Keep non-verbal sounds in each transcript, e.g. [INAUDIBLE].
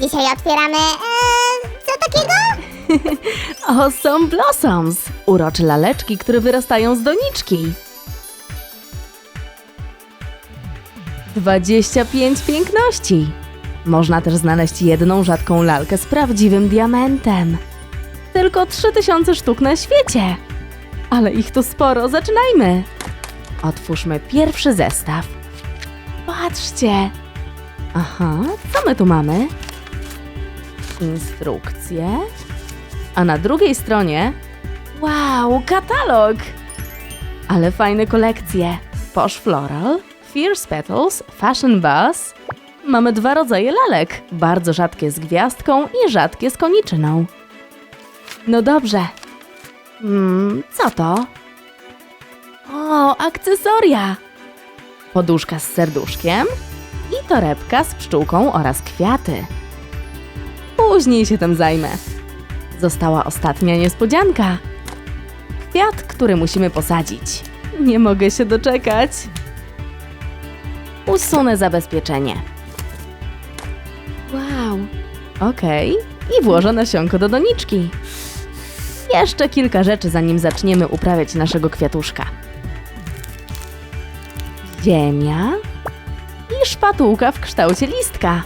Dzisiaj otwieramy... E, co takiego? [LAUGHS] Awesome Blossoms! Urocze laleczki, które wyrastają z doniczki. 25 piękności! Można też znaleźć jedną rzadką lalkę z prawdziwym diamentem. Tylko 3000 sztuk na świecie. Ale ich tu sporo, zaczynajmy! Otwórzmy pierwszy zestaw. Patrzcie! Aha, co my tu mamy? Instrukcje. A na drugiej stronie. Wow, katalog! Ale fajne kolekcje. Posh Floral, Fierce Petals, Fashion Buzz. Mamy dwa rodzaje lalek. Bardzo rzadkie z gwiazdką i rzadkie z koniczyną. No dobrze. Hmm, co to? O, akcesoria! Poduszka z serduszkiem i torebka z pszczółką oraz kwiaty. Później się tym zajmę. Została ostatnia niespodzianka. Kwiat, który musimy posadzić. Nie mogę się doczekać. Usunę zabezpieczenie. Wow. Okej. I włożę nasionko do doniczki. Jeszcze kilka rzeczy, zanim zaczniemy uprawiać naszego kwiatuszka. Ziemia i szpatułka w kształcie listka.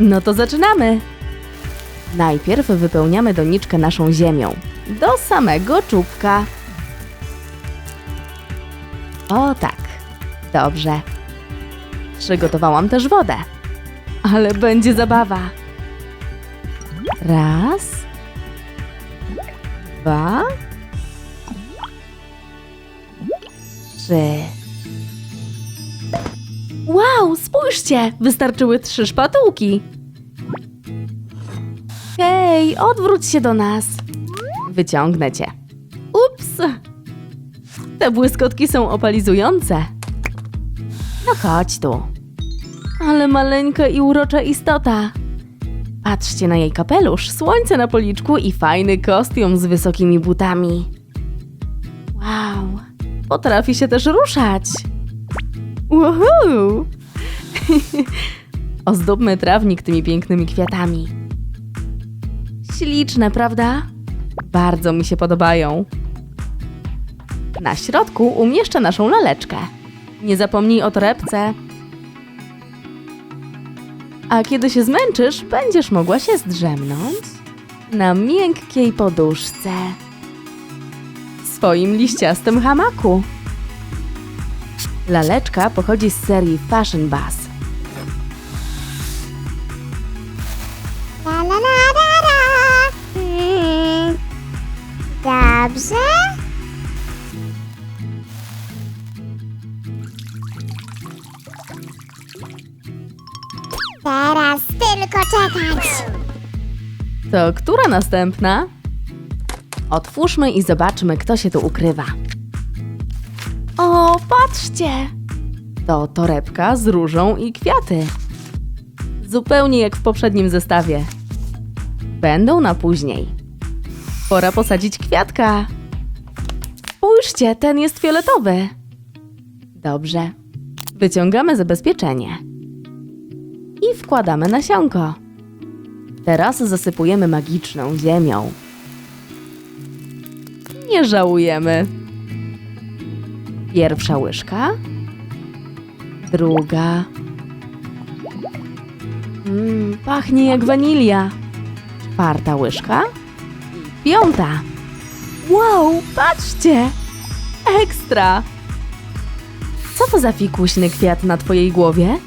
No to zaczynamy. Najpierw wypełniamy doniczkę naszą ziemią. Do samego czubka. O tak. Dobrze. Przygotowałam też wodę. Ale będzie zabawa. Raz. Dwa. Trzy. Spójrzcie! Wystarczyły trzy szpatułki. Hej, odwróć się do nas. Wyciągnę cię. Ups! Te błyskotki są opalizujące. No chodź tu. Ale maleńka i urocza istota. Patrzcie na jej kapelusz, słońce na policzku i fajny kostium z wysokimi butami. Wow, potrafi się też ruszać. Woohoo! [LAUGHS] Ozdobmy trawnik tymi pięknymi kwiatami. Śliczne, prawda? Bardzo mi się podobają. Na środku umieszczę naszą laleczkę. Nie zapomnij o torebce. A kiedy się zmęczysz, będziesz mogła się zdrzemnąć na miękkiej poduszce. W swoim liściastym hamaku. Laleczka pochodzi z serii Fashion Buzz. Dobrze. Teraz tylko czekać. To która następna? Otwórzmy i zobaczmy, kto się tu ukrywa. O, patrzcie! To torebka z różą i kwiaty. Zupełnie jak w poprzednim zestawie. Będą na później. Pora posadzić kwiatka. Spójrzcie, ten jest fioletowy. Dobrze. Wyciągamy zabezpieczenie. I wkładamy nasionko. Teraz zasypujemy magiczną ziemią. Nie żałujemy. Pierwsza łyżka. Druga. Mmm, pachnie jak wanilia. Czwarta łyżka. Piąta. Wow, patrzcie! Ekstra! Co to za fikuśny kwiat na twojej głowie?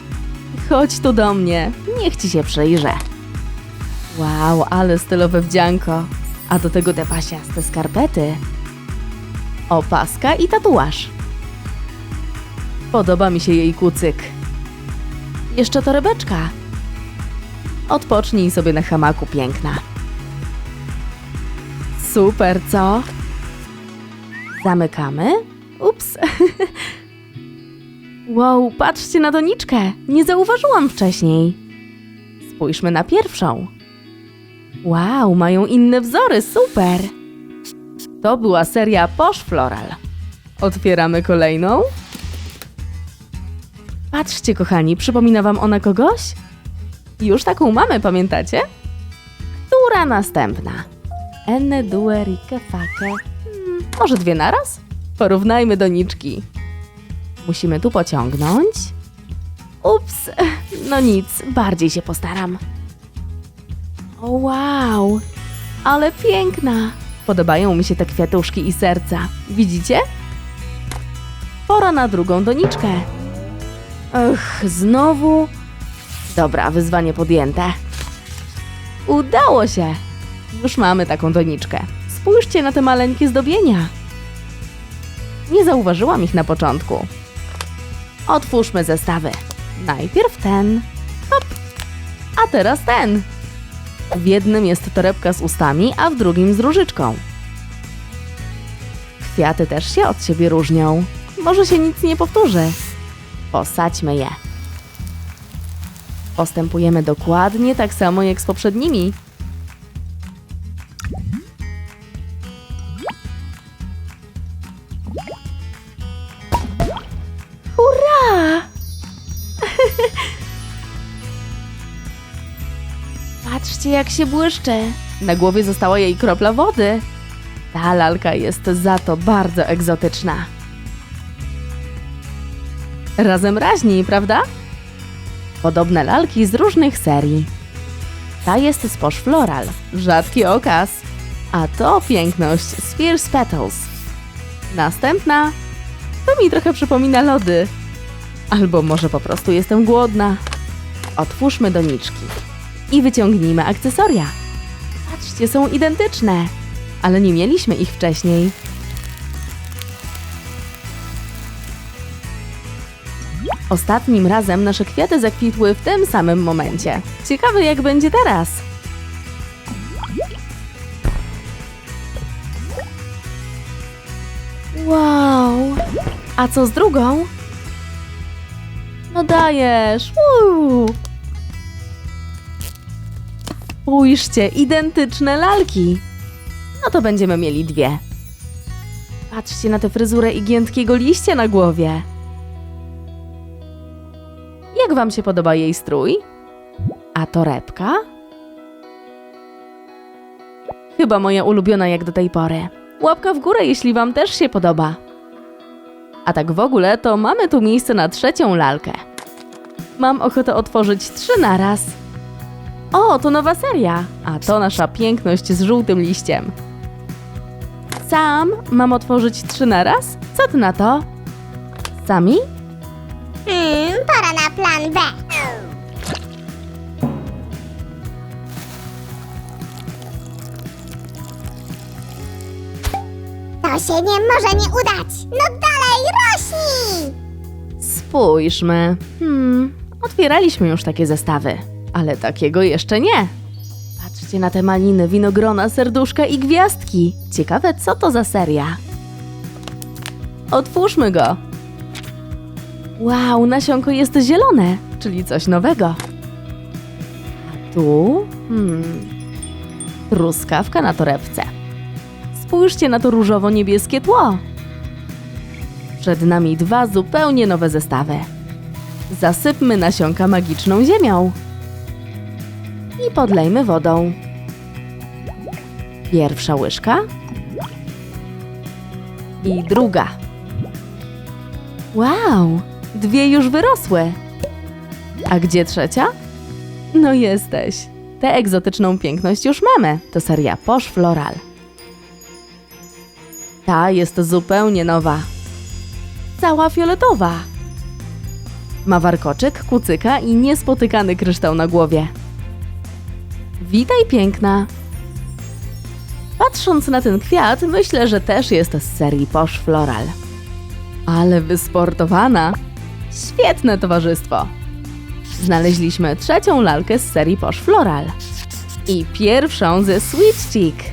Chodź tu do mnie, niech ci się przyjrzę. Wow, ale stylowe wdzianko. A do tego te pasiaste skarpety. Opaska i tatuaż. Podoba mi się jej kucyk. Jeszcze torebeczka. Odpocznij sobie na hamaku, piękna. Super, co? Zamykamy. Ups. [LAUGHS] wow, patrzcie na doniczkę. Nie zauważyłam wcześniej. Spójrzmy na pierwszą. Wow, mają inne wzory, super! To była seria Posh Floral. Otwieramy kolejną. Patrzcie, kochani, przypomina wam ona kogoś? Już taką mamy, pamiętacie? Która następna? Enne, due, rike, fake. Hmm, może dwie naraz? Porównajmy doniczki. Musimy tu pociągnąć. Ups, no nic, bardziej się postaram. O wow, ale piękna. Podobają mi się te kwiatuszki i serca. Widzicie? Pora na drugą doniczkę. Ech, znowu. Dobra, wyzwanie podjęte. Udało się! Już mamy taką doniczkę. Spójrzcie na te maleńkie zdobienia. Nie zauważyłam ich na początku. Otwórzmy zestawy. Najpierw ten. Hop. A teraz ten. W jednym jest torebka z ustami, a w drugim z różyczką. Kwiaty też się od siebie różnią. Może się nic nie powtórzy. Posadźmy je. Postępujemy dokładnie tak samo jak z poprzednimi. Patrzcie, jak się błyszczy. Na głowie została jej kropla wody. Ta lalka jest za to bardzo egzotyczna. Razem raźniej, prawda? Podobne lalki z różnych serii. Ta jest z Posh Floral, rzadki okaz. A to piękność z Fierce Petals. Następna to mi trochę przypomina lody. Albo może po prostu jestem głodna. Otwórzmy doniczki i wyciągnijmy akcesoria. Patrzcie, są identyczne, ale nie mieliśmy ich wcześniej. Ostatnim razem nasze kwiaty zakwitły w tym samym momencie. Ciekawe, jak będzie teraz. Wow! A co z drugą? No dajesz! Uuu. Spójrzcie, identyczne lalki. No to będziemy mieli dwie. Patrzcie na tę fryzurę i giętkiego liścia na głowie. Jak wam się podoba jej strój? A torebka? Chyba moja ulubiona jak do tej pory. Łapka w górę, jeśli wam też się podoba. A tak w ogóle, to mamy tu miejsce na trzecią lalkę. Mam ochotę otworzyć trzy naraz. O, to nowa seria, a to nasza piękność z żółtym liściem. Sam, mam otworzyć trzy naraz? Co ty na to? Sami? Hmm, pora na plan B. To się nie może nie udać. No dalej, rośnij! Spójrzmy. Hmm, otwieraliśmy już takie zestawy, ale takiego jeszcze nie. Patrzcie na te maliny, winogrona, serduszka i gwiazdki. Ciekawe, co to za seria. Otwórzmy go. Wow, nasionko jest zielone, czyli coś nowego. A tu? Hmm. Truskawka na torebce. Spójrzcie na to różowo-niebieskie tło. Przed nami dwa zupełnie nowe zestawy. Zasypmy nasionka magiczną ziemią. I podlejmy wodą. Pierwsza łyżka. I druga. Wow, dwie już wyrosły. A gdzie trzecia? No jesteś. Tę egzotyczną piękność już mamy. To seria Posh Floral. Ta jest zupełnie nowa cała fioletowa. Ma warkoczyk, kucyka i niespotykany kryształ na głowie. Witaj, piękna. Patrząc na ten kwiat, myślę, że też jest z serii Posh Floral. Ale wysportowana. Świetne towarzystwo. Znaleźliśmy trzecią lalkę z serii Posh Floral. I pierwszą ze Sweet Chick.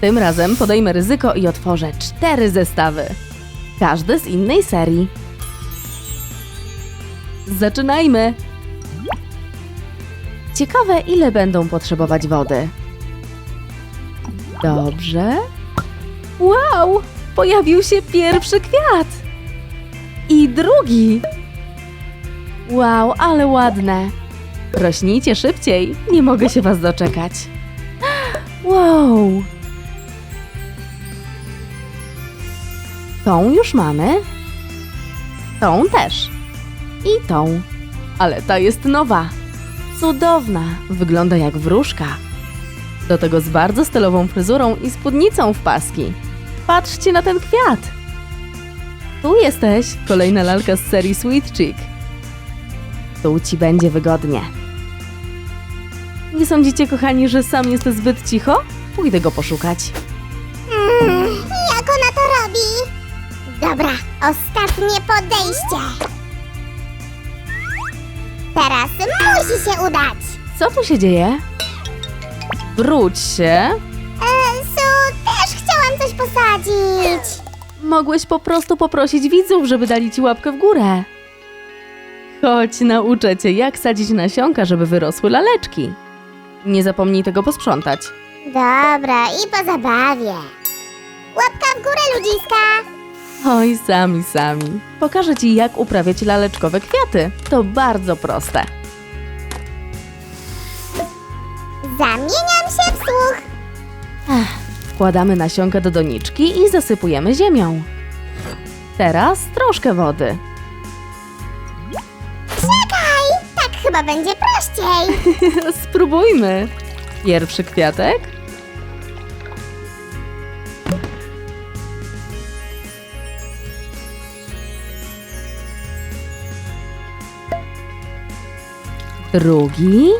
Tym razem podejmę ryzyko i otworzę cztery zestawy. Każdy z innej serii. Zaczynajmy! Ciekawe, ile będą potrzebować wody. Dobrze. Wow! Pojawił się pierwszy kwiat! I drugi! Wow, ale ładne! Rośnijcie szybciej, nie mogę się was doczekać. [GASPS] Wow! Tą już mamy. Tą też. I tą. Ale ta jest nowa. Cudowna. Wygląda jak wróżka. Do tego z bardzo stylową fryzurą i spódnicą w paski. Patrzcie na ten kwiat. Tu jesteś, kolejna lalka z serii Sweet Chick. Tu ci będzie wygodnie. Nie sądzicie, kochani, że sam jest zbyt cicho? Pójdę go poszukać. Mm, jak ona to robi? Dobra, ostatnie podejście. Teraz musi się udać. Co tu się dzieje? Wróć się. E, Su, też chciałam coś posadzić. Mogłeś po prostu poprosić widzów, żeby dali ci łapkę w górę. Chodź, nauczę cię, jak sadzić nasionka, żeby wyrosły laleczki. Nie zapomnij tego posprzątać. Dobra, i po zabawie. Łapka w górę, ludziska. Oj, sami, sami. Pokażę ci, jak uprawiać laleczkowe kwiaty. To bardzo proste. Zamieniam się w słuch. Wkładamy nasionka do doniczki i zasypujemy ziemią. Teraz troszkę wody. Czekaj, tak chyba będzie prościej. [LAUGHS] Spróbujmy. Pierwszy kwiatek. Drugi.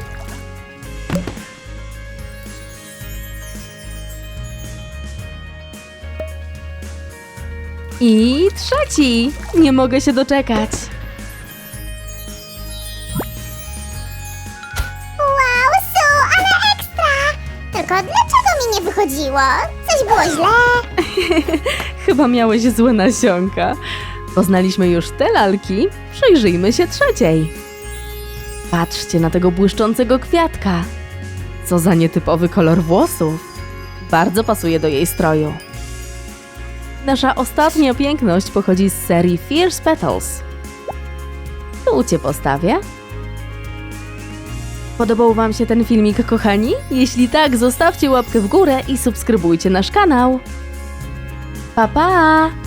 I trzeci. Nie mogę się doczekać. Wow, Su, ale ekstra. Tylko dlaczego mi nie wychodziło? Coś było źle. [LAUGHS] Chyba miałeś złe nasionka. Poznaliśmy już te lalki, przyjrzyjmy się trzeciej. Patrzcie na tego błyszczącego kwiatka. Co za nietypowy kolor włosów. Bardzo pasuje do jej stroju. Nasza ostatnia piękność pochodzi z serii Fierce Petals. Tu cię postawię. Podobał Wam się ten filmik, kochani? Jeśli tak, zostawcie łapkę w górę i subskrybujcie nasz kanał. Pa pa!